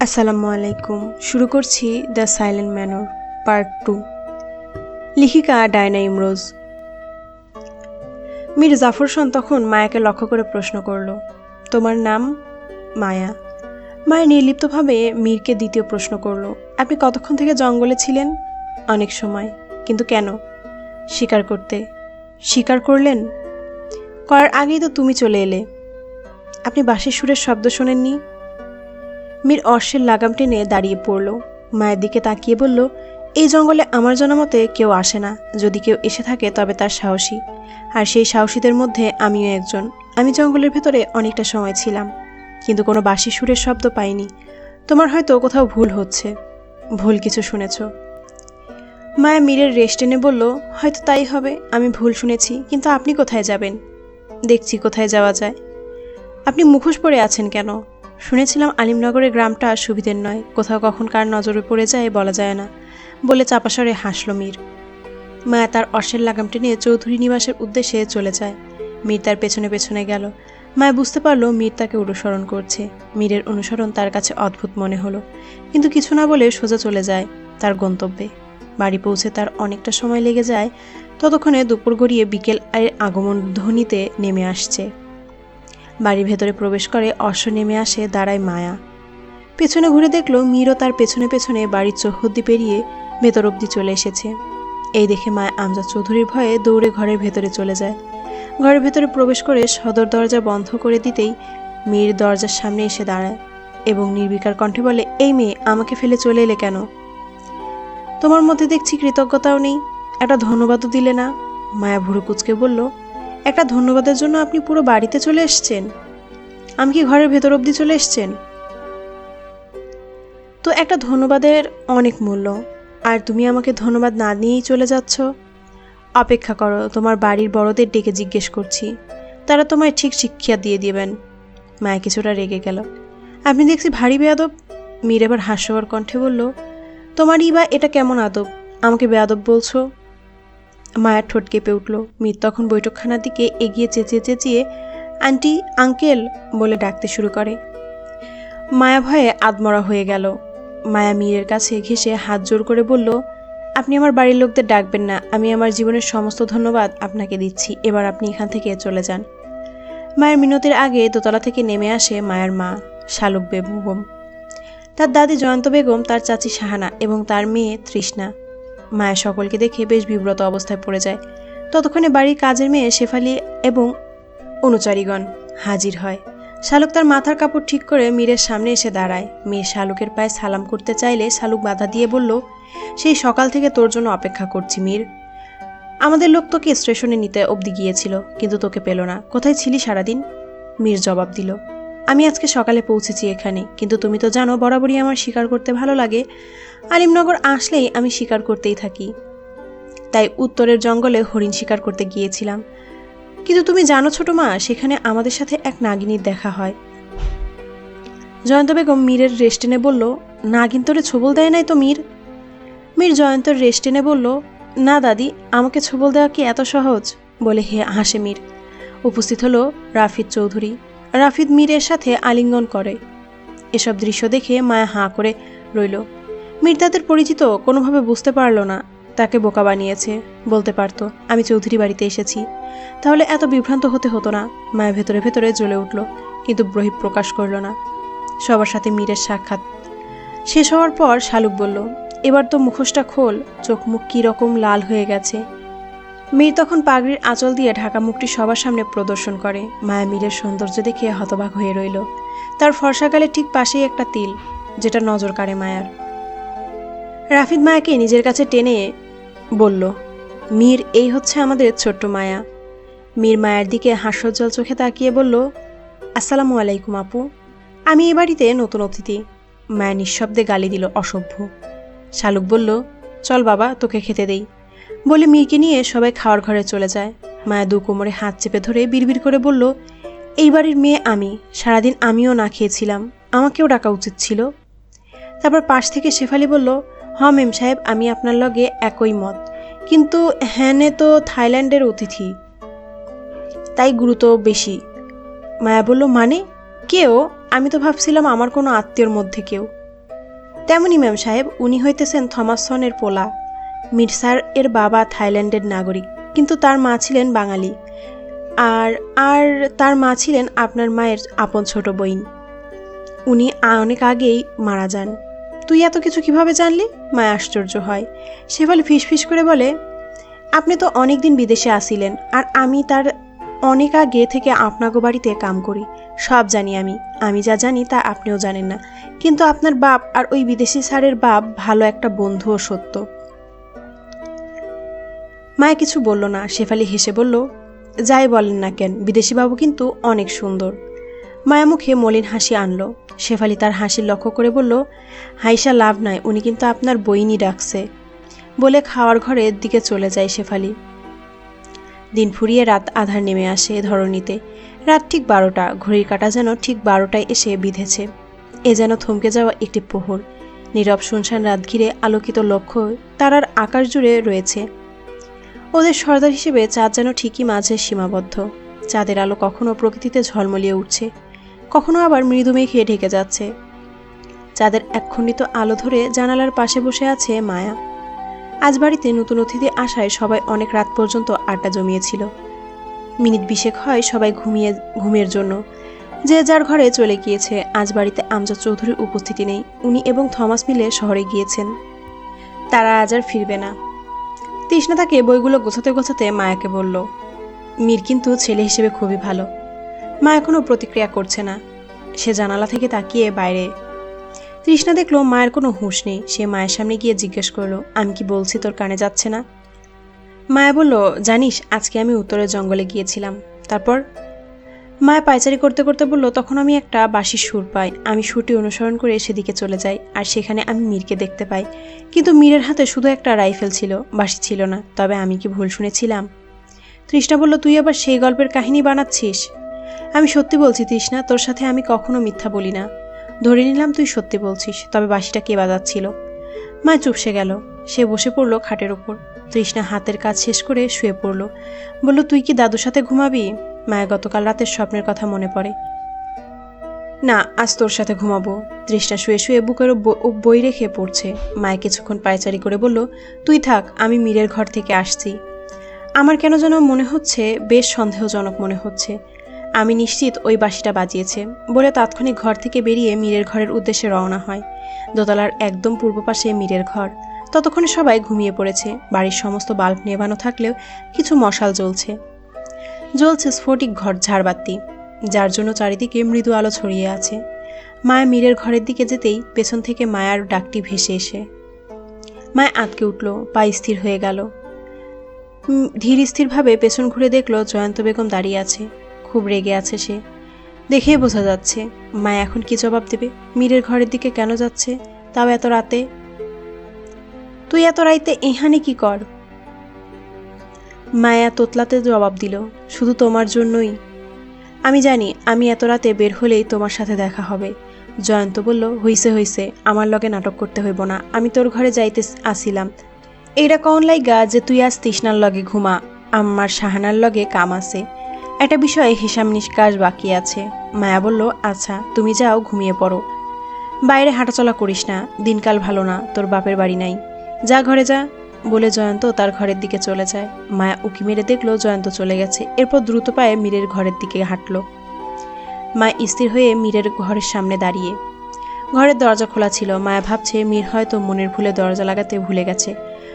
আসসালামু আলাইকুম। শুরু করছি the silent manor, part two. লিখিকা Diana Imroz. Mir জাফরসন তখন মায়াকে লক্ষ্য করে প্রশ্ন করল, তোমার নাম? মায়া। মায়া নির্লিপ্তভাবে মীরকে দ্বিতীয় প্রশ্ন করল, আপনি কতক্ষণ থেকে জঙ্গলে ছিলেন? অনেক সময়। কিন্তু কেন? শিকার করতে। শিকার করলেন? করার আগেই তো তুমি চলে এলে। আপনি বাঁশির সুরের শব্দ শোনেননি? মীর অশ্বের লাগাম টেনে দাঁড়িয়ে পড়ল। মায়ের দিকে তাকিয়ে বলল, এই জঙ্গলে আমার জানামতে কেউ আসে না। যদি কেউ এসে থাকে, তবে তার সাহসী। আর সেই সাহসীদের মধ্যে আমিও একজন। আমি জঙ্গলের ভেতরে অনেকটা সময় ছিলাম, কিন্তু কোনো বাঁশি সুরের শব্দ পাইনি। তোমার হয়তো কোথাও ভুল হচ্ছে। ভুল কিছু শুনেছ? মায়া মীরের রেস্ট এনে বলল, হয়তো তাই হবে। আমি ভুল শুনেছি, কিন্তু আপনি কোথায় যাবেন? দেখছি কোথায় যাওয়া যায়। আপনি মুখোশ পরে আছেন কেন? শুনেছিলাম আলিমনগরের গ্রামটা সুবিধের নয়। কোথাও কখন কার নজরে পড়ে যায় বলা যায় না, বলে চাপাসরে হাসল মীর। মায়া তার অর্শের লাগাম টেনে চৌধুরী নিবাসের উদ্দেশ্যে চলে যায়। মীর তার পেছনে পেছনে গেল। মায়া বুঝতে পারল মীর তাকে অনুসরণ করছে। মীরের অনুসরণ তার কাছে অদ্ভুত মনে হলো। কিন্তু কিছু না বলে সোজা চলে যায় তার গন্তব্যে। বাড়ি পৌঁছে তার অনেকটা সময় লেগে যায়, ততক্ষণে দুপুর গড়িয়ে বিকেল আগমন ধ্বনিতে নেমে আসছে। বাড়ির ভেতরে প্রবেশ করে অশ্ব নেমে আসে, দাঁড়ায় মায়া। পেছনে ঘুরে দেখল মীরও তার পেছনে পেছনে বাড়ির চৌহদ্দি পেরিয়ে ভেতর অব্দি চলে এসেছে। এই দেখে মায়া আমজাদ চৌধুরীর ভয়ে দৌড়ে ঘরের ভেতরে চলে যায়। ঘরের ভেতরে প্রবেশ করে সদর দরজা বন্ধ করে দিতেই মীর দরজার সামনে এসে দাঁড়ায় এবং নির্বিকার কণ্ঠে বলে, এই মেয়ে, আমাকে ফেলে চলে এলে কেন? তোমার মধ্যে দেখছি কৃতজ্ঞতাও নেই, একটা ধন্যবাদও দিলে না? মায়া ভুরু কুচকে বলল একটা ধন্যবাদের জন্য আপনি পুরো বাড়িতে চলে এসছেন। আমি কি ঘরের ভেতর অবধি চলে এসছেন? তো একটা ধন্যবাদের অনেক মূল্য। আর তুমি আমাকে ধন্যবাদ না নিয়েই চলে যাচ্ছ? অপেক্ষা করো, তোমার বাড়ির বড়দের ডেকে জিজ্ঞেস করছি। তারা তোমায় ঠিক শিক্ষা দিয়ে দিবেন। মায়া কিছুটা রেগে গেল। আপনি দেখছি ভারী বেয়াদব। মীর এবার হাস্যকর কণ্ঠে বলল, তোমারই বা এটা কেমন আদব? আমাকে বেয়াদব বলছো? মায়ের ঠোঁট কেঁপে উঠল। মীর তখন বৈঠকখানার দিকে এগিয়ে চেঁচিয়ে চেঁচিয়ে আন্টি, আঙ্কেল বলে ডাকতে শুরু করে। মায়া ভয়ে আদমরা হয়ে গেল। মায়া মীরের কাছে ঘেসে হাত জোর করে বলল, আপনি আমার বাড়ির লোকদের ডাকবেন না। আমি আমার জীবনের সমস্ত ধন্যবাদ আপনাকে দিচ্ছি। এবার আপনি এখান থেকে চলে যান। মায়ের মিনতির আগে দোতলা থেকে নেমে আসে মায়ের মা, শালুক বেগম। তার দাদি জয়ন্ত বেগম, তার চাচি শাহানা এবং তার মেয়ে তৃষ্ণা। মায়া সকলকে দেখে বেশ বিব্রত অবস্থায় পড়ে যায়। ততক্ষণে বাড়ির কাজের মেয়ে শেফালি এবং অনুচারীগণ হাজির হয়। শালুক তার মাথার কাপড় ঠিক করে মীরের সামনে এসে দাঁড়ায়। মেয়ে শালুকের পায়ে সালাম করতে চাইলে শালুক বাধা দিয়ে বলল, সেই সকাল থেকে তোর জন্য অপেক্ষা করছি মীর। আমাদের লোক তোকে স্টেশনে নিতে অবধি গিয়েছিল, কিন্তু তোকে পেল না। কোথায় ছিলি সারাদিন? মীর জবাব দিল আমি আজকে সকালে পৌঁছেছি এখানে, কিন্তু তুমি তো জানো বরাবরই আমার শিকার করতে ভালো লাগে। আলিমনগর আসলেই আমি শিকার করতেই থাকি। তাই উত্তরের জঙ্গলে হরিণ শিকার করতে গিয়েছিলাম। কিন্তু তুমি জানো ছোট মা, সেখানে আমাদের সাথে এক নাগিনীর দেখা হয়। জয়ন্ত বেগম মীরের রেস্ট টেনে বলল, নাগিন তোরে ছবল দেয় নাই তো মীর? মীর জয়ন্তর রেস্ট টেনে বলল, না দাদি, আমাকে ছবল দেওয়া কি এত সহজ? বলে হে হাসে মীর। উপস্থিত হলো রাফিদ চৌধুরী। রাফিদ মীরের সাথে আলিঙ্গন করে। এসব দৃশ্য দেখে মায়া হাঁ করে রইল। মীর তাদের পরিচিত, কোনোভাবে বুঝতে পারল না। তাকে বোকা বানিয়েছে, বলতে পারতো, আমি চৌধুরী বাড়িতে এসেছি। তাহলে এত বিভ্রান্ত হতে হতো না। মায়া ভেতরে ভেতরে জ্বলে উঠল, কিন্তু ব্রহিত প্রকাশ করল না। সবার সাথে মীরের সাক্ষাৎ। শেষ হওয়ার পর শালুক বলল, এবার তো মুখোশটা খোল, চোখ মুখ কীরকম লাল হয়ে গেছে। মীর তখন পাগড়ির আঁচল দিয়ে ঢাকা মুখটি সবার সামনে প্রদর্শন করে। মায়া মীরের সৌন্দর্য দেখে হতবাক হয়ে রইল। তার ফর্সাকালের ঠিক পাশেই একটা তিল, যেটা নজর কাড়ে মায়ার। রাফিদ মায়াকে নিজের কাছে টেনে বলল, মীর, এই হচ্ছে আমাদের ছোট্ট মায়া। মীর মায়ের দিকে হাস্যোজ্জ্বল চোখে তাকিয়ে বলল, আসসালামু আলাইকুম আপু। আমি এ বাড়িতে নতুন অতিথি। মায়া নিঃশব্দে গালি দিল অসভ্য। শালুক বলল, চল বাবা, তোকে খেতে দেই। বলে মীরকে নিয়ে সবাই খাওয়ার ঘরে চলে যায়। মায়া দু কোমরে হাত চেপে ধরে বিড়বিড় করে বলল, এই বাড়ির মেয়ে আমি, সারাদিন আমিও না খেয়েছিলাম, আমাকেও ডাকা উচিত ছিল। তারপর পাশ থেকে শেফালি বলল, হ মেম সাহেব, আমি আপনার লগে একই মত। কিন্তু হ্যানে তো থাইল্যান্ডের অতিথি। তাই গুরুত্ব বেশি। মায়া বলল মানে? কেউ আমি তো ভাবছিলাম আমার কোনো আত্মীয়র মধ্যে কেউ। তেমনই ম্যাম সাহেব, উনি হইতেছেন থমাসনের পোলা। মির্সার এর বাবা থাইল্যান্ডের নাগরিক, কিন্তু তার মা ছিলেন বাঙালি। আর আর তার মা ছিলেন আপনার মায়ের আপন ছোট বইন। উনি অনেক আগেই মারা যান। তুই এত কিছু কীভাবে জানলি? মায় আশ্চর্য হয়। সে শেফালি ফিসফিস করে বলে, আপনি তো অনেক দিন বিদেশে আসিলেন, আর আমি তার অনেক আগে থেকে আপনাগো বাড়িতে কাম করি। সব জানি আমি। আমি যা জানি তা আপনিও জানেন না। কিন্তু আপনার বাপ আর ওই বিদেশি স্যারের বাপ ভালো একটা বন্ধু ও সত্য। মায়া কিছু বলল না, শেফালি হেসে বলল, যাই বলেন না কেন বিদেশি বাবু কিন্তু অনেক সুন্দর। মায়া মুখে মলিন হাসি আনলো। শেফালি তার হাসি লক্ষ্য করে বলল, হাইসা, লাভ নাই, উনি কিন্তু আপনার বইনি ডাকছে। বলে খাওয়ার ঘরের দিকে চলে যায় শেফালি। দিন ফুরিয়ে রাত আধার নেমে আসে ধরণীতে। রাত ঠিক বারোটা, ঘড়ির কাটা যেন ঠিক বারোটায় এসে বিঁধেছে। এ যেন থমকে যাওয়া একটি প্রহর নীরব শুনশান রাত ঘিরে আলোকিত লক্ষ্য তারার আকাশ জুড়ে রয়েছে। ওদের সর্দার হিসেবে চাঁদ যেন ঠিকই মাঝে সীমাবদ্ধ। চাঁদের আলো কখনো প্রকৃতিতে ঝলমলিয়ে উঠছে, কখনো আবার মৃদু মেঘে ঢেকে যাচ্ছে। চাঁদের একখণ্ডিত আলো ধরে জানালার পাশে বসে আছে মায়া। আজ বাড়িতে নতুন অতিথি আসায় সবাই অনেক রাত পর্যন্ত আড্ডা জমিয়েছিল। মিনিট বিশেক হয় সবাই ঘুমিয়ে, ঘুমের জন্য। যে যার ঘরে চলে গিয়েছে, আজ বাড়িতে আমজাদ চৌধুরীর উপস্থিতি নেই। উনি এবং থমাস মিলে শহরে গিয়েছেন। তারা আজ আর ফিরবে না। তৃষ্ণা তাকে বইগুলো গোছাতে গোছাতে মায়াকে বলল, মীর কিন্তু ছেলে হিসেবে খুবই ভালো। মা এখনও প্রতিক্রিয়া করছে না। সে জানালা থেকে তাকিয়ে বাইরে। তৃষ্ণা দেখল মায়ের কোনো হুঁশ নেই। সে মায়ের সামনে গিয়ে জিজ্ঞেস করল, আমি কি বলছি, তোর কানে যাচ্ছে না? মায়া বলল, জানিস, আজকে আমি উত্তরের জঙ্গলে গিয়েছিলাম। তারপর মায়া পায়চারি করতে করতে বলল, তখন আমি একটা বাঁশির সুর পাই। আমি সুরটি অনুসরণ করে সেদিকে চলে যাই, আর সেখানে আমি মীরকে দেখতে পাই। কিন্তু মীরের হাতে শুধু একটা রাইফেল ছিল, বাঁশি ছিল না। তবে আমি কি ভুল শুনেছিলাম? তৃষ্ণা বলল, তুই আবার সেই গল্পের কাহিনী বানাচ্ছিস? আমি সত্যি বলছি তৃষ্ণা, তোর সাথে আমি কখনো মিথ্যা বলি না। ধরে নিলাম তুই সত্যি বলছিস, তবে বাঁশিটা কে বাজাচ্ছিল? মা চুপসে গেল। সে বসে পড়ল খাটের ওপর। তৃষ্ণা হাতের কাজ শেষ করে শুয়ে পড়ল। বলল, তুই কি দাদুর সাথে ঘুমাবি? মায়া গতকাল রাতের স্বপ্নের কথা মনে পড়ে। না, আজ তোর সাথে ঘুমাবো। তৃষ্ণা শুয়ে শুয়ে বুকের বই রেখে পড়ছে। মায়ে কিছুক্ষণ পায়চারি করে বলল, তুই থাক, আমি মীরের ঘর থেকে আসছি। আমার কেন যেন মনে হচ্ছে, বেশ সন্দেহজনক মনে হচ্ছে। আমি নিশ্চিত ওই বাঁশিটা বাজিয়েছে। বলে তাৎক্ষণিক ঘর থেকে বেরিয়ে মীরের ঘরের উদ্দেশ্যে রওনা হয়। দোতলার একদম পূর্ব পাশে মীরের ঘর। ততক্ষণে সবাই ঘুমিয়ে পড়েছে। বাড়ির সমস্ত বাল্ব নেভানো থাকলেও কিছু মশাল জ্বলছে। জ্বলছে স্ফটিক ঘর ঝাড়বাতি, যার জন্য চারিদিকে মৃদু আলো ছড়িয়ে আছে। মায়া মীরের ঘরের দিকে যেতেই পেছন থেকে মায়ার ডাকটি ভেসে এসে। মায়া আটকে উঠল, পা স্থির হয়ে গেল। ধীর স্থিরভাবে পেছন ঘুরে দেখল জয়ন্ত বেগম দাঁড়িয়ে আছে। খুব রেগে আছে সে। দেখেই বোঝা যাচ্ছে মা এখন কি জবাব দেবে? মীরের ঘরের দিকে কেন যাচ্ছে? তাও এত রাতে? তুই এত রাইতে এহানে কি কর? মায়া তোতলাতে জবাব দিল, শুধু তোমার জন্যই। আমি জানি, আমি এত রাতে বের হলেই তোমার সাথে দেখা হবে জয়ন্ত বলল, হইছে হইছে, আমার লগে নাটক করতে হইব না। আমি তোর ঘরে যাইতে আসিলাম। এইটা কন লাইগা যে তুই আজ তৃষ্ণার লগে ঘুমা আমার শাহানার লগে কাম আছে। একটা বিষয়ে হিসাব নিষ্কাশ বাকি আছে মায়া বলল আচ্ছা তুমি যাও, ঘুমিয়ে পড়ো। বাইরে হাঁটাচলা করিস না, দিনকাল ভালো না, তোর বাপের বাড়ি নাই। যা ঘরে যা। বলে জয়ন্ত তার ঘরের দিকে চলে যায়। মায়া উকি মেরে দেখল জয়ন্ত চলে গেছে। এরপর দ্রুত পায়ে মীরের ঘরের দিকে হাঁটলো। মা স্থির হয়ে মীরের ঘরের সামনে দাঁড়িয়ে। ঘরের দরজা খোলা ছিল। মায়া ভাবছে মীর হয়তো মনের ভুলে দরজা লাগাতে ভুলে গেছে।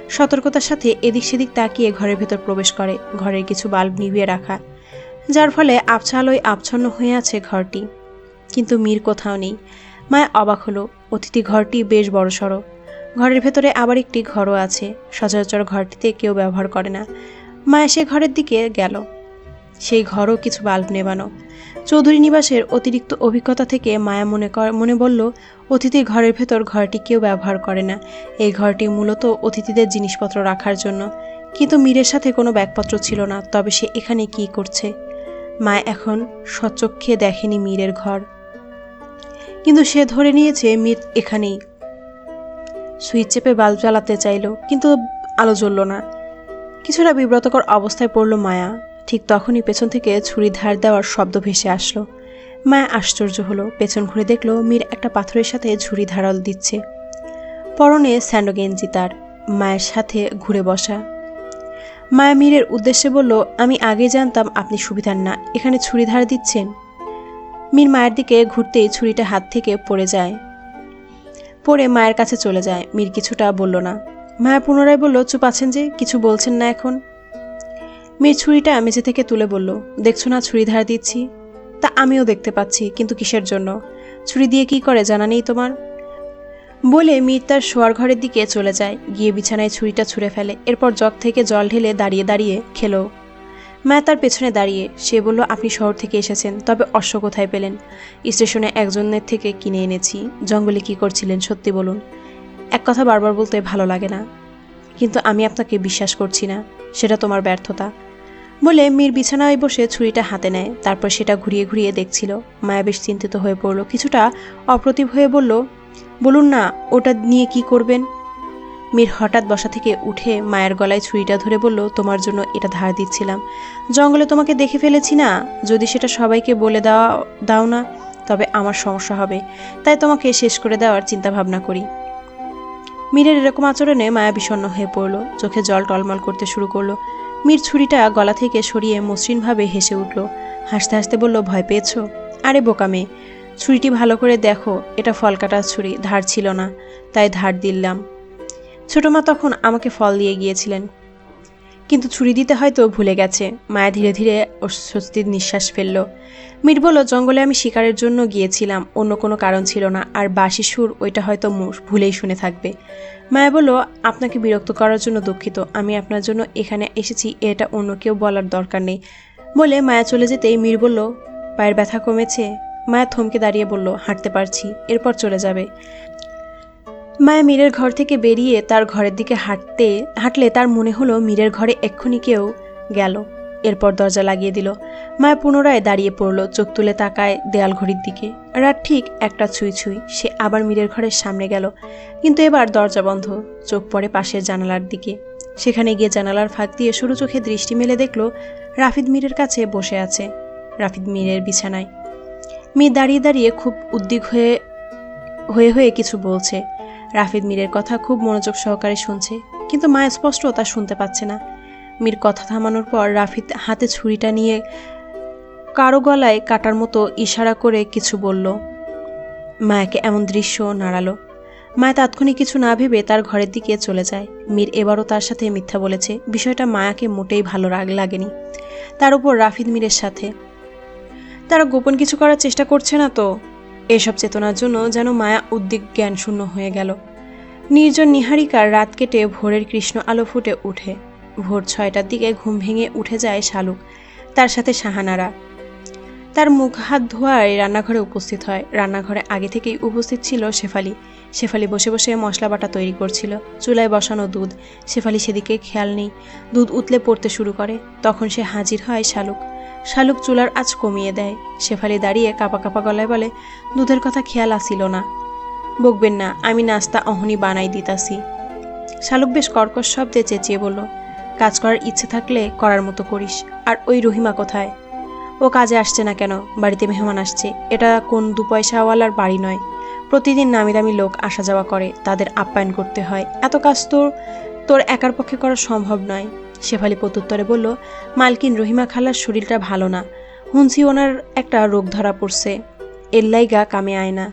সতর্কতার সাথে এদিক সেদিক তাকিয়ে ঘরের ভেতর প্রবেশ করে। ঘরের কিছু বাল্ব নিভিয়ে রাখা। যার ফলে আবছা আলোয় আচ্ছন্ন হয়ে আছে ঘরটি। কিন্তু মীর কোথাও নেই। মায়া অবাক হলো। অতিথি ঘরটি বেশ বড়সড়। ঘরের ভেতরে আবার একটি ঘরও আছে। সচরাচর ঘরটিতে কেউ ব্যবহার করে না। মায়া সে ঘরের দিকে গেল। সেই ঘরও কিছু বাল্ব নেবানো। চৌধুরী নিবাসের অতিরিক্ত অভিজ্ঞতা থেকে মায়া মনে কর, মনে বলল অতিথির ঘরের ভেতর ঘরটি কেউ ব্যবহার করে না। এই ঘরটি মূলত অতিথিদের জিনিসপত্র রাখার জন্য। কিন্তু মীরের সাথে কোনো ব্যাগপত্র ছিল না, তবে সে এখানে কি করছে? মা এখন সচক্ষে দেখেনি মীরের ঘর। কিন্তু সে ধরে নিয়েছে, মীর এখানেই। সুইচ চেপে বাল্ব জ্বালাতে চাইল, কিন্তু আলো জ্বলল না। কিছুটা বিব্রতকর অবস্থায় পড়ল মায়া। ঠিক তখনই পেছন থেকে ছুরি ধার দেওয়ার শব্দ ভেসে আসলো। মায়া আশ্চর্য হলো, পেছন ঘুরে দেখল মীর একটা পাথরের সাথে ঝুড়ি ধারাল দিচ্ছে। পরনে স্যান্ডো গেঞ্জি তার, মায়ের সাথে ঘুরে বসা। মায়া মীরের উদ্দেশ্যে বলল, আমি আগে জানতাম আপনি সুবিধার না, এখানে ছুরি ধার দিচ্ছেন? মীর মায়ের দিকে ঘুরতেই ছুরিটা হাত থেকে পড়ে যায়। পড়ে মায়ের কাছে চলে যায়। মীর কিছুটা বলল না। মায়া পুনরায় বলল, চুপ আছেন যে? কিছু বলছেন না এখন? মীর ছুরিটা মেঝে থেকে তুলে বলল, দেখছ না, ছুরি ধার দিচ্ছি? তা আমিও দেখতে পাচ্ছি, কিন্তু কিসের জন্য? ছুরি দিয়ে কি করে জানা নেই তোমার? বলে মীর তার শোয়ার ঘরের দিকে চলে যায়। গিয়ে বিছানায় ছুরিটা ছুঁড়ে ফেলে। এরপর জগ থেকে জল ঢেলে দাঁড়িয়ে দাঁড়িয়ে খেলো। মায়া তার পেছনে দাঁড়িয়ে। সে বলল, আপনি শহর থেকে এসেছেন, তবে অশ্ব কোথায় পেলেন? স্টেশনে একজনের থেকে কিনে এনেছি। জঙ্গলে কি করছিলেন, সত্যি বলুন? এক কথা বারবার বলতে ভালো লাগে না। কিন্তু আমি আপনাকে বিশ্বাস করছি না, সেটা তোমার ব্যর্থতা। বলে মীর বিছানায় বসে ছুরিটা হাতে নেয়, তারপর সেটা ঘুরিয়ে ঘুরিয়ে দেখছিল। মায়া বেশ চিন্তিত হয়ে পড়ল। কিছুটা অপ্রতিভ হয়ে বলল, বলুন না, ওটা নিয়ে কি করবেন? মীর হঠাৎ বসা থেকে উঠে মায়ের গলায় ছুরিটা ধরে বলল, তোমার জন্য এটা ধার দিচ্ছিলাম। জঙ্গলে তোমাকে দেখে ফেলেছি না? যদি সেটা সবাইকে বলে দেওয়া, দাও না, তবে আমার সমস্যা হবে। তাই তোমাকে শেষ করে দেওয়ার চিন্তা ভাবনা করি। মীরের এরকম আচরণে মায়া বিষণ্ণ হয়ে পড়ল। চোখে জল টলমল করতে শুরু করল। মীর ছুরিটা গলা থেকে সরিয়ে মসৃণভাবে হেসে উঠল। হাসতে হাসতে বলল, ভয় পেয়েছ? আরে, বোকা মেয়ে, ছুরিটি ভালো করে দেখো। এটা ফল কাটার ছুরি, ধার ছিল না, তাই ধার দিলাম। ছোট মা তখন আমাকে ফল দিয়ে গিয়েছিলেন। কিন্তু ছুরি দিতে হয়তো ভুলে গেছে। মায়া ধীরে ধীরে স্বস্তির নিঃশ্বাস ফেলল। মীর বলল, জঙ্গলে আমি শিকারের জন্য গিয়েছিলাম। অন্য কোনো কারণ ছিল না। আর বাসি সুর ওইটা হয়তো ভুলেই শুনে থাকবে। মায়া বলল, আপনাকে বিরক্ত করার জন্য দুঃখিত। আমি আপনার জন্য এখানে এসেছি। এটা অন্য কেউ বলার দরকার নেই। বলে মায়া চলে যেতেই মীর বলল, পায়ের ব্যথা কমেছে? মায়া থমকে দাঁড়িয়ে বলল, হাঁটতে পারছি। এরপর চলে যাবে। মায়া মীরের ঘর থেকে বেরিয়ে তার ঘরের দিকে হাঁটতে, হাঁটলে তার মনে হলো মীরের ঘরে এক্ষুনি কেউ গেল। এরপর দরজা লাগিয়ে দিল। মায়া পুনরায় দাঁড়িয়ে পড়ল চোখ তুলে তাকায় দেয়াল ঘড়ির দিকে। রাত ঠিক একটা ছুঁই ছুঁই, সে আবার মীরের ঘরের সামনে গেল। কিন্তু এবার দরজা বন্ধ, চোখ পড়ে পাশের জানালার দিকে। সেখানে গিয়ে জানালার ফাঁক দিয়ে সরু চোখে দৃষ্টি মেলে দেখল রাফিদ মীরের কাছে বসে আছে। রাফিদ মীরের বিছানায়। মেয়ে দাঁড়িয়ে দাঁড়িয়ে খুব উদ্বিগ হয়ে হয়ে হয়ে কিছু বলছে। রাফিদ মীরের কথা খুব মনোযোগ সহকারে শুনছে, কিন্তু মা স্পষ্ট তা শুনতে পাচ্ছে না। মীর কথা থামানোর পর রাফিদ হাতে ছুরিটা নিয়ে কারও গলায় কাটার মতো ইশারা করে কিছু বলল। মায়াকে এমন দৃশ্য নাড়ালো। মায়া তাৎক্ষণিক কিছু না ভেবে তার ঘরের দিকে চলে যায়। মীর এবারও তার সাথে মিথ্যা বলেছে। বিষয়টা মায়াকে মোটেই ভালো লাগেনি। তার উপর রাফিদ মীরের সাথে, তারা গোপন কিছু করার চেষ্টা করছে না তো? এসব চেতনার জন্য যেন মায়া উদ্দিক জ্ঞান শূন্য হয়ে গেল। নির্জন নিহারিকার রাত কেটে ভোরের কৃষ্ণ আলো ফুটে উঠে ভোর ছয়টার দিকে ঘুম ভেঙে উঠে যায় শালুক, তার সাথে সাহানারা তার মুখ হাত ধোয়ায় রান্নাঘরে উপস্থিত হয়। রান্নাঘরে আগে থেকেই উপস্থিত ছিল শেফালি। শেফালি বসে বসে মশলা বাটা তৈরি করছিল। চুলায় বসানো দুধ। শেফালি সেদিকে খেয়াল নেই। দুধ উতলে পড়তে শুরু করে। তখন সে হাজির হয় শালুক। শালুক চুলার আঁচ কমিয়ে দেয়। শেফালি দাঁড়িয়ে কাপা কাপা গলায় বলে, দুধের কথা খেয়াল আসিল না। বকবেন না, আমি নাস্তা অহনি বানাই দিতাছি। শালুক বেশ কর্কশ শব্দে চেঁচিয়ে বলল, কাজ করার ইচ্ছে থাকলে করার মতো করিস, আর ওই রহিমা কোথায়? ও কাজে আসছে না কেন? বাড়িতে মেহমান আসছে। এটা কোন দু পয়সাওয়ালার বাড়ি নয়। প্রতিদিন নামি দামি লোক আসা যাওয়া করে, তাদের আপ্যায়ন করতে হয়। এত কাজ তোর তোর একার পক্ষে করা সম্ভব নয়। শেফালি প্রত্যুত্তরে বলল, মালকিন রহিমা খালার শরীরটা ভালো না। হুনছি ওনার একটা রোগ ধরা পড়ছে। এল্লাইগা কামে আয় না।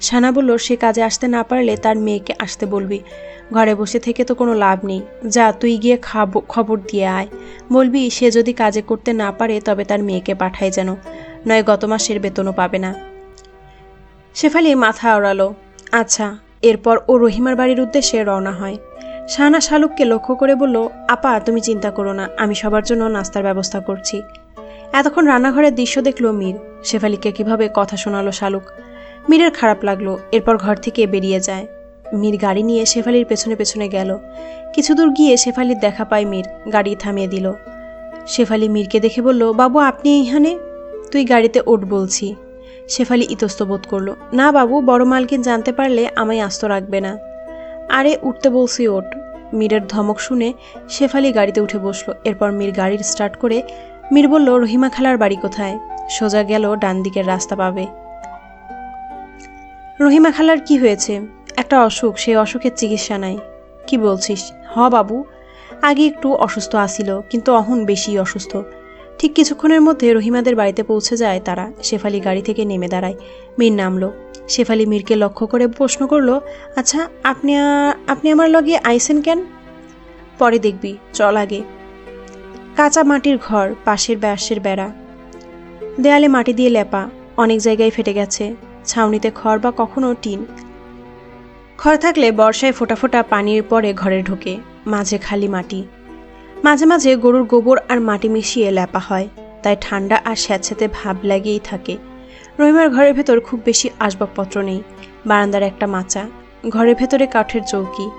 সানা বলল, সে কাজে আসতে না পারলে তার মেয়েকে আসতে বলবি। ঘরে বসে থেকে তো কোনো লাভ নেই। যা, তুই গিয়ে খাব, খবর দিয়ে আয়। বলবি, সে যদি কাজে করতে না পারে, তবে তার মেয়েকে পাঠায় যেন। নয়, গত মাসের বেতনও পাবে না। শেফালি মাথা ওড়ালো। আচ্ছা এরপর ও রহিমার বাড়ির উদ্দেশ্যে রওনা হয়। শাহানা শালুককে লক্ষ্য করে বলল, আপা, তুমি চিন্তা করো না, আমি সবার জন্য নাস্তার ব্যবস্থা করছি। এতক্ষণ রান্নাঘরের দৃশ্য দেখল মীর। শেফালিকে কীভাবে কথা শোনালো শালুক। মীরের খারাপ লাগল, এরপর ঘর থেকে বেরিয়ে যায়। মীর গাড়ি নিয়ে শেফালির পেছনে পেছনে গেল। কিছু দূর গিয়ে শেফালির দেখা পায় মীর, গাড়ি থামিয়ে দিল। শেফালি মীরকে দেখে বলল, বাবু, আপনি এইখানে তুই গাড়িতে ওঠ বলছি। শেফালি ইতস্ত বোধ করল, না বাবু, বড় মালকিন জানতে পারলে আমায় আস্ত রাখবে না। আরে উঠতে বলছি ওঠ। মীরের ধমক শুনে শেফালি গাড়িতে উঠে বসল। এরপর মীর গাড়ির স্টার্ট করে মীর বলল, রহিমা খালার বাড়ি কোথায়? সোজা গেল, ডান দিকের রাস্তা পাবে। রহিমা খালার কি হয়েছে? একটা অসুখ সেই অসুখের চিকিৎসা নাই। কি বলছিস? হ বাবু, আগে একটু অসুস্থ আসিল কিন্তু অহন বেশি অসুস্থ। ঠিক কিছুক্ষণের মধ্যে রহিমাদের বাড়িতে পৌঁছে যায় তারা। শেফালি গাড়ি থেকে নেমে দাঁড়ায়। মীর নামলো শেফালি মীরকে লক্ষ্য করে প্রশ্ন করল আচ্ছা আপনি আপনি আমার লগে আইসেন কেন? পরে দেখবি, চল আগে। কাঁচা মাটির ঘর, পাশের ব্যাসের বেড়া। দেয়ালে মাটি দিয়ে লেপা, অনেক জায়গায় ফেটে গেছে, ছাউনিতে খড় বা কখনো টিন। খড় থাকলে বর্ষায় ফোটা ফোটা পানির পরে ঘরে ঢোকে, মাঝে খালি মাটি। মাঝে মাঝে গরুর গোবর আর মাটি মিশিয়ে লেপা হয়, তাই ঠান্ডা আর স্যাঁতস্যাঁতে ভাব লেগেই থাকে। রহিমার ঘরের ভেতর খুব বেশি আসবাবপত্র নেই, বারান্দার একটা মাচা, ঘরের ভেতরে কাঠের চৌকি,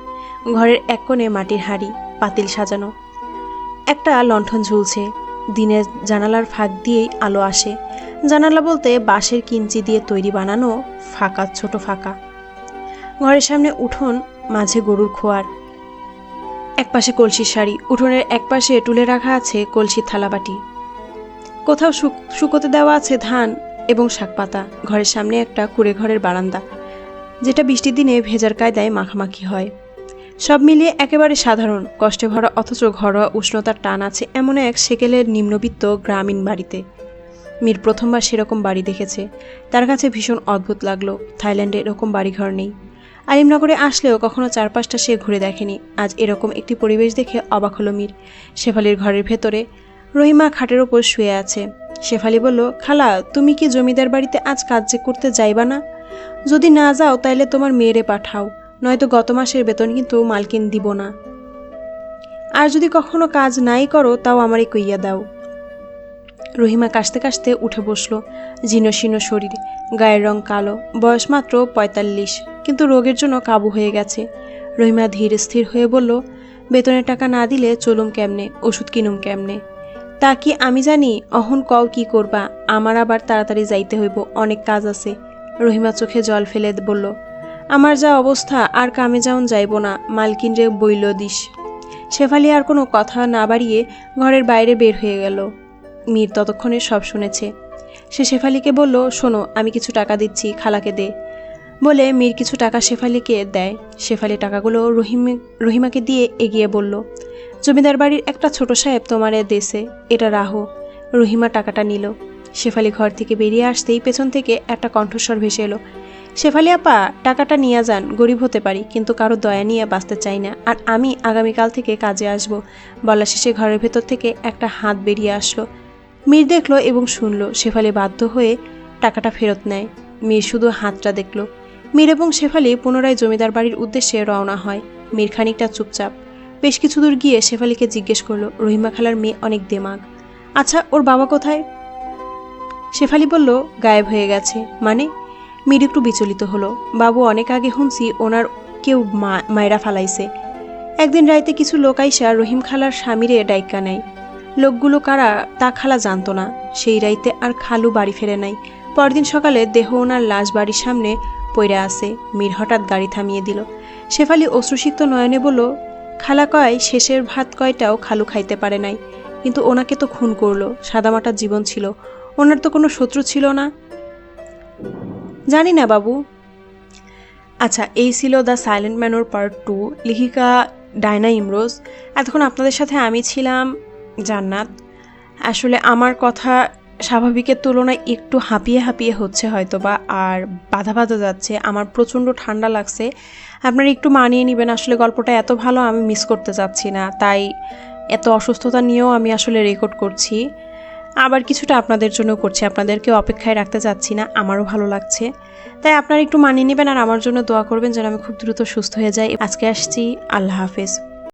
ঘরের এক কোণে মাটির হাঁড়ি, পাতিল সাজানো। একটা লণ্ঠন ঝুলছে দিনের জানালার ফাঁক দিয়েই আলো আসে। জানালা বলতে বাঁশের কিঞ্চি দিয়ে তৈরি বানানো ফাঁকা, ছোট ফাঁকা। ঘরের সামনে উঠোন, মাঝে গরুর খোয়ার। একপাশে কলসির শাড়ি, উঠোনের একপাশে টুলে রাখা আছে কলসির থালাবাটি। কোথাও শুক- শুকোতে দেওয়া আছে ধান এবং শাকপাতা, ঘরের সামনে একটা কুড়ে ঘরের বারান্দা, যেটা বৃষ্টির দিনে ভেজার কায়দায় মাখামাখি হয়। সব মিলিয়ে একেবারে সাধারণ, কষ্টে ভরা অথচ ঘরোয়া উষ্ণতার টান আছে এমন এক সেকেলের নিম্নবিত্ত গ্রামীণ বাড়িতে। মীর প্রথমবার সেরকম বাড়ি দেখেছে। তার কাছে ভীষণ অদ্ভুত লাগল, থাইল্যান্ডে এরকম বাড়িঘর নেই। আলিমনগরে আসলেও কখনো চারপাশটা সে ঘুরে দেখেনি। আজ এরকম একটি পরিবেশ দেখে অবাক হলো মীর। শেফালির ঘরের ভেতরে রহিমা খাটের ওপর শুয়ে আছে। শেফালি বলল, খালা, তুমি কি জমিদার বাড়িতে আজ কাজ করতে যাইবা না? যদি না যাও, তাইলে তোমার মেয়েরে পাঠাও। নয়তো গত মাসের বেতন কিন্তু মালকিন দিব না। আর যদি কখনো কাজ নাই করো, তাও আমারই কইয়া দাও। রহিমা কাশতে কাশতে উঠে বসল। জীর্ণশীর্ণ শরীর, গায়ের রং কালো, বয়স মাত্র পঁয়তাল্লিশ, কিন্তু রোগের জন্য কাবু হয়ে গেছে। রহিমা ধীর স্থির হয়ে বলল, বেতনের টাকা না দিলে চলুম কেমনে? ওষুধ কিনুম কেমনে? তা কি আমি জানি? অহন কও কি করবা? আমার আবার তাড়াতাড়ি যাইতে হইব, অনেক কাজ আছে। রহিমা চোখে জল ফেলে বলল, আমার যা অবস্থা, আর কামে যাওন যাইব না, মালকিন রে বইল দিস। শেফালি আর কোনো কথা না বাড়িয়ে ঘরের বাইরে বের হয়ে গেল। মীর ততক্ষণে সব শুনেছে। সে শেফালিকে বলল, শোনো, আমি কিছু টাকা দিচ্ছি, খালাকে দে। বলে মীর কিছু টাকা শেফালিকে দেয়। শেফালি টাকাগুলো রহিম রহিমাকে দিয়ে এগিয়ে বলল জমিদার বাড়ির একটা ছোট সাহেব তোমারে দেশে এটা রাহো। রহিমা টাকাটা নিল। শেফালি ঘর থেকে বেরিয়ে আসতেই পেছন থেকে একটা কণ্ঠস্বর ভেসে এলো। শেফালি আপা, টাকাটা নিয়ে যান, গরিব হতে পারি, কিন্তু কারও দয়া নিয়ে বাঁচতে চাই না, আর আমি আগামীকাল থেকে কাজে আসব। বলা শেষে ঘরের ভেতর থেকে একটা হাত বেরিয়ে আসলো। মীর দেখল এবং শুনলো, শেফালি বাধ্য হয়ে টাকাটা ফেরত নেয়। মীর শুধু হাতটা দেখল। মীর এবং শেফালি পুনরায় জমিদার বাড়ির উদ্দেশ্যে রওনা হয়। মীর খানিকটা চুপচাপ। বেশ কিছু দূর গিয়ে শেফালিকে জিজ্ঞেস করল, রহিমা খালার মেয়ে অনেক দেমাগ আচ্ছা ওর বাবা কোথায়? শেফালি বলল, গায়েব হয়ে গেছে। মানে? মীর একটু বিচলিত হলো। বাবু, অনেক আগে শুনছি ওনার কেউ মা, মায়েরা ফালাইছে। একদিন রাইতে কিছু লোক আইসা রহিম খালার স্বামীরে ডাইকা নেয়। লোকগুলো কারা তা খালা জানতো না। সেই রাইতে আর খালু বাড়ি ফেরে নাই। পরদিন সকালে দেহ ওনার লাশ বাড়ির সামনে পইরা আছে। মীর হঠাৎ গাড়ি থামিয়ে দিল। শেফালি অশ্রুসিক্ত নয়নে বলল খালা কয়, শেষের ভাত কয়টাও খালু খাইতে পারে নাই। কিন্তু ওনাকে তো খুন করল সাদামাটার জীবন ছিল। ওনার তো কোনো শত্রু ছিল না। জানি না বাবু। আচ্ছা এই ছিল the silent manor part two. লেখিকা ডায়না ইমরোজ। এতক্ষণ আপনাদের সাথে আমি ছিলাম জান্নাত। আসলে আমার কথা স্বাভাবিকের তুলনায় একটু হাঁপিয়ে হাঁপিয়ে হচ্ছে হয়তো বা আর বাধা বাধা যাচ্ছে। আমার প্রচণ্ড ঠান্ডা লাগছে। আপনারা একটু মানিয়ে নেবেন, আসলে গল্পটা এত ভালো আমি মিস করতে চাচ্ছি না। তাই এত অসুস্থতা নিয়েও আমি আসলে রেকর্ড করছি। আবার কিছুটা আপনাদের জন্য করছি, আপনাদেরকেও অপেক্ষায় রাখতে চাচ্ছি না, আমারও ভালো লাগছে। তাই আপনারা একটু মানিয়ে নেবেন, আর আমার জন্য দোয়া করবেন যেন আমি খুব দ্রুত সুস্থ হয়ে যাই। আজকে আসছি, আল্লাহ হাফেজ।